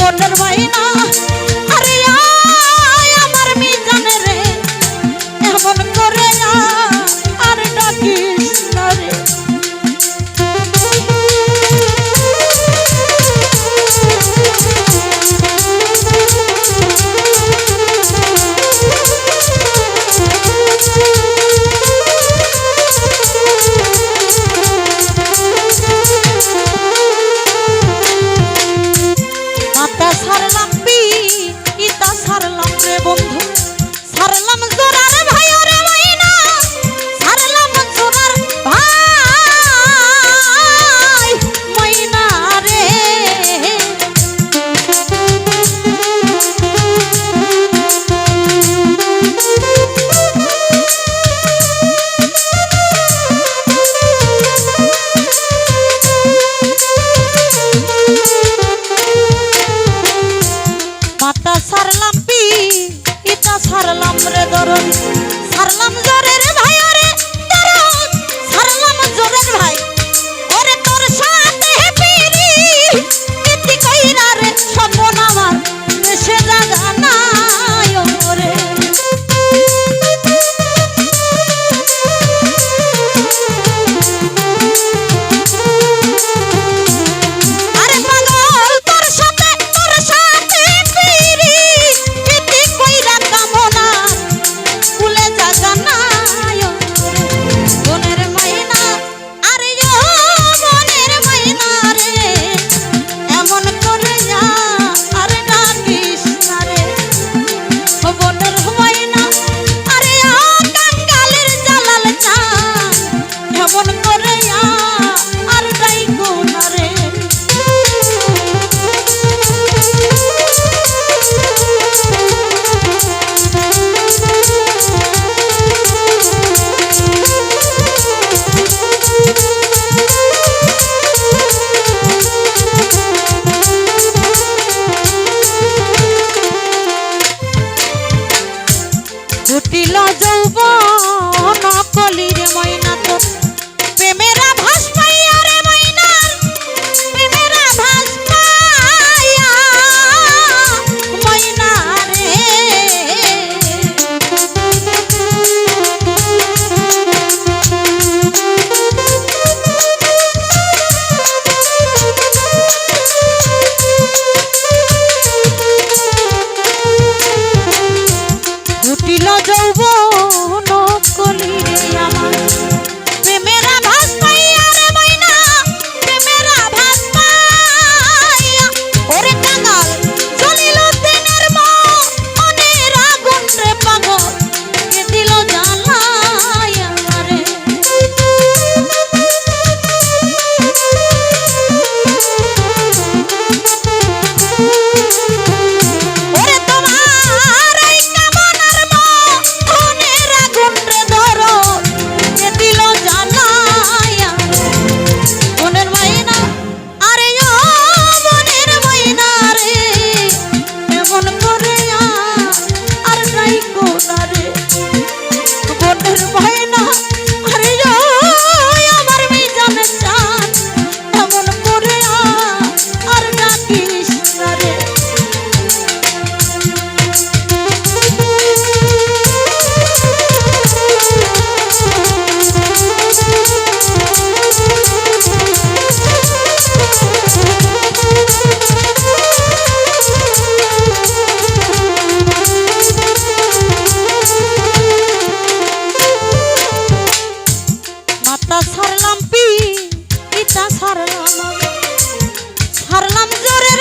por ইতা রে দরদ জুটিল যৌবন নকলিরে ময়না সারলাম আমি। জোরের